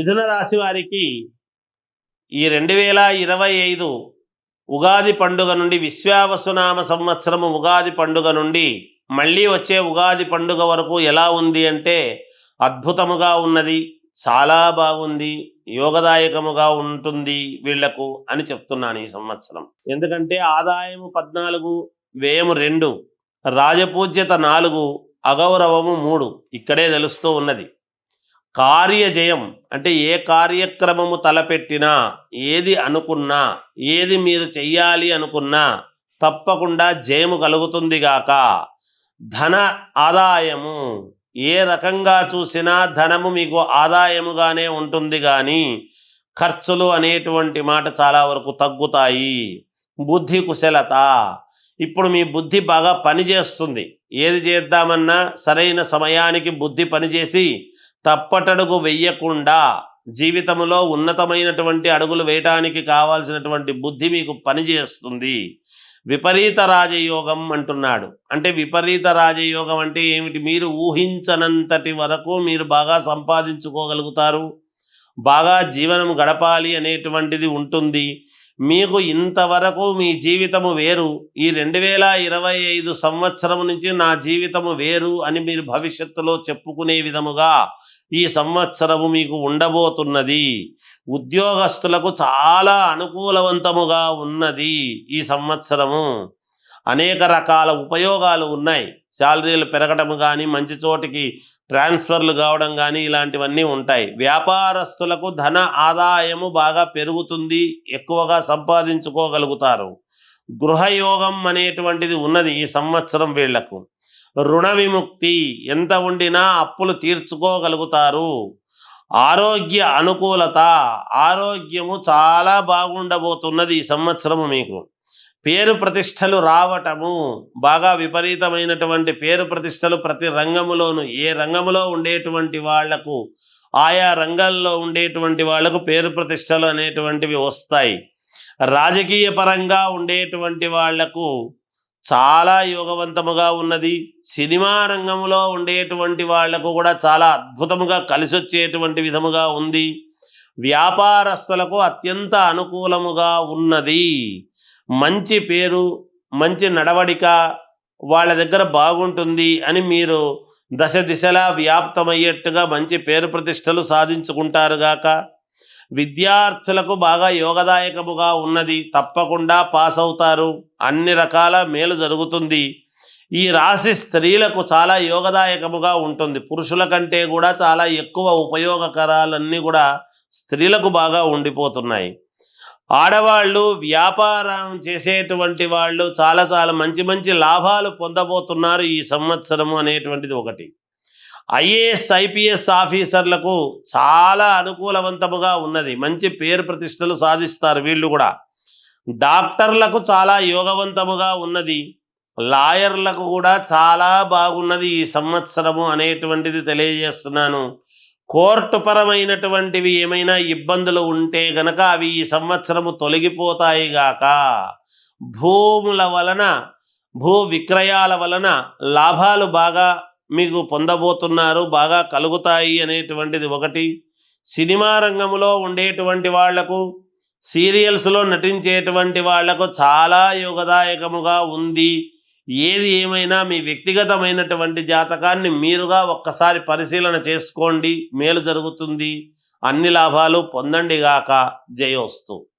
మిథున రాశి వారికి ఈ రెండు వేల ఇరవై ఐదు ఉగాది పండుగ నుండి విశ్వావసునామ సంవత్సరము ఉగాది పండుగ నుండి మళ్ళీ వచ్చే ఉగాది పండుగ వరకు ఎలా ఉంది అంటే అద్భుతముగా ఉన్నది చాలా బాగుంది యోగదాయకముగా ఉంటుంది వీళ్ళకు అని చెప్తున్నాను ఈ సంవత్సరం. ఎందుకంటే ఆదాయము పద్నాలుగు వ్యయము రెండు రాజపూజ్యత నాలుగు అగౌరవము మూడు ఇక్కడే తెలుస్తూ ఉన్నది. కార్యజయం అంటే ఏ కార్యక్రమము తలపెట్టినా ఏది అనుకున్నా ఏది మీరు చెయ్యాలి అనుకున్నా తప్పకుండా జయము కలుగుతుంది గాక. ధన ఆదాయము ఏ రకంగా చూసినా ధనము మీకు ఆదాయముగానే ఉంటుంది కానీ ఖర్చులు అనేటువంటి మాట చాలా వరకు తగ్గుతాయి. బుద్ధి కుశలత. ఇప్పుడు మీ బుద్ధి బాగా పనిచేస్తుంది. ఏది చేద్దామన్నా సరైన సమయానికి బుద్ధి పనిచేసి తప్పటడుగు వెయ్యకుండా జీవితంలో ఉన్నతమైనటువంటి అడుగులు వేయటానికి కావాల్సినటువంటి బుద్ధి మీకు పనిచేస్తుంది. విపరీత రాజయోగం అంటున్నాడు. అంటే విపరీత రాజయోగం అంటే ఏమిటి? మీరు ఊహించనంతటి వరకు మీరు బాగా సంపాదించుకోగలుగుతారు. బాగా జీవనం గడపాలి అనేటువంటిది ఉంటుంది. మీకు ఇంతవరకు మీ జీవితము వేరు. ఈ రెండు వేల ఇరవై ఐదు సంవత్సరం నుంచి నా జీవితము వేరు అని మీరు భవిష్యత్తులో చెప్పుకునే విధముగా ఈ సంవత్సరము మీకు ఉండబోతున్నది. ఉద్యోగస్తులకు చాలా అనుకూలవంతముగా ఉన్నది ఈ సంవత్సరము. అనేక రకాల ఉపయోగాలు ఉన్నాయి. శాలరీలు పెరగడం కానీ మంచి చోటికి ట్రాన్స్ఫర్లు కావడం కానీ ఇలాంటివన్నీ ఉంటాయి. వ్యాపారస్తులకు ధన ఆదాయము బాగా పెరుగుతుంది ఎక్కువగా సంపాదించుకోగలుగుతారు. గృహయోగం అనేటువంటిది ఉన్నది ఈ సంవత్సరం వీళ్ళకు. రుణ విముక్తి ఎంత ఉండినా అప్పులు తీర్చుకోగలుగుతారు. ఆరోగ్య అనుకూలత ఆరోగ్యము చాలా బాగుండబోతున్నది ఈ సంవత్సరము మీకు. పేరు ప్రతిష్టలు రావటము బాగా విపరీతమైనటువంటి పేరు ప్రతిష్టలు ప్రతి రంగములోను ఏ రంగములో ఉండేటువంటి వాళ్ళకు ఆయా రంగాల్లో ఉండేటువంటి వాళ్ళకు పేరు ప్రతిష్టలు అనేటువంటివి వస్తాయి. రాజకీయ పరంగా ఉండేటువంటి వాళ్ళకు చాలా యోగవంతముగా ఉన్నది. సినిమా రంగంలో ఉండేటువంటి వాళ్ళకు కూడా చాలా అద్భుతముగా కలిసి వచ్చేటువంటి విధముగా ఉంది. వ్యాపారస్తులకు అత్యంత అనుకూలముగా ఉన్నది. మంచి పేరు మంచి నడవడిక వాళ్ళ దగ్గర బాగుంటుంది అని మీరు దశ దిశలా వ్యాప్తమయ్యేట్టుగా మంచి పేరు ప్రతిష్టలు సాధించుకుంటారు గాక. విద్యార్థులకు బాగా యోగదాయకముగా ఉన్నది. తప్పకుండా పాస్ అవుతారు. అన్ని రకాల మేలు జరుగుతుంది. ఈ రాశి స్త్రీలకు చాలా యోగదాయకముగా ఉంటుంది. పురుషుల కంటే కూడా చాలా ఎక్కువ ఉపయోగకరాలన్నీ కూడా స్త్రీలకు బాగా ఉండిపోతున్నాయి. ఆడవాళ్ళు వ్యాపారం చేసేటువంటి వాళ్ళు చాలా చాలా మంచి మంచి లాభాలు పొందబోతున్నారు ఈ సంవత్సరము అనేటువంటిది ఒకటి. ఐఏఎస్ ఐపీఎస్ ఆఫీసర్లకు చాలా అనుకూలవంతముగా ఉన్నది. మంచి పేరు ప్రతిష్టలు సాధిస్తారు వీళ్ళు కూడా. డాక్టర్లకు చాలా యోగవంతముగా ఉన్నది. లాయర్లకు కూడా చాలా బాగున్నది ఈ సంవత్సరము అనేటువంటిది తెలియజేస్తున్నాను. కోర్టు పరమైనటువంటివి ఏమైనా ఇబ్బందులు ఉంటే గనక అవి ఈ సంవత్సరము తొలగిపోతాయి గాక. భూముల వలన భూ విక్రయాల వలన లాభాలు బాగా మీకు పొందబోతున్నారు బాగా కలుగుతాయి అనేటువంటిది ఒకటి. సినిమా రంగంలో ఉండేటువంటి వాళ్ళకు సీరియల్స్లో నటించేటువంటి వాళ్ళకు చాలా యోగదాయకముగా ఉంది. ఏది ఏమైనా మీ వ్యక్తిగతమైనటువంటి జాతకాన్ని మీరుగా ఒక్కసారి పరిశీలన చేసుకోండి. మేలు జరుగుతుంది. అన్ని లాభాలు పొందండి గాక. జయోస్తు.